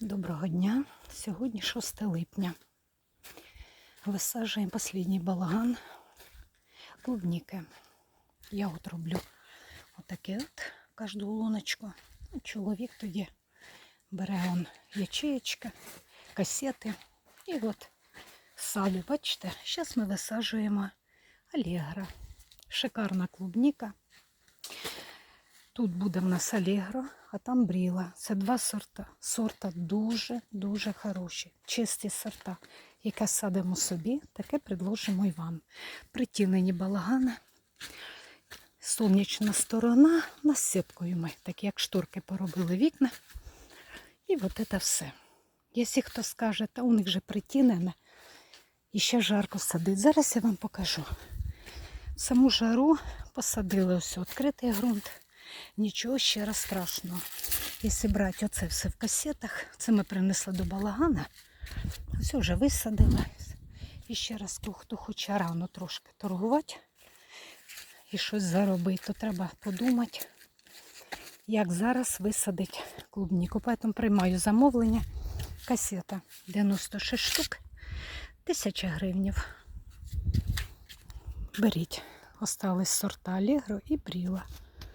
Доброго дня. Сьогодні 6 липня. Висаджуємо останній балаган клубніки. Я от роблю отаке от кожну луночку. Ну, Чоловік тоді бере он ячеєчка, касети і от саду. Бачите, зараз ми висаджуємо алегро. Шикарна клубніка. Тут буде в нас Алегро, а там Бріла. Це два сорта. Сорта дуже-дуже хороші, чисті сорта. Яке садимо собі, таке предложимо і вам. Притінені балагани. Сонячна сторона, нас сіткою ми, так як шторки поробили вікна. І от це все. Якщо хто скаже, та у них же притінене, і ще жарко садить. Зараз я вам покажу. Саму жару посадили ось відкритий ґрунт. Нічого ще раз страшного. Якщо брати оце все в касетах, це ми принесли до балагана. Все вже висадили. І ще раз, хто, хоче рано трошки торгувати і щось заробити, то треба подумати, як зараз висадити клубніку. Поэтому приймаю замовлення. Касета 96 штук, 1000 гривнів. Беріть. Остались сорта Алегро і Бріла.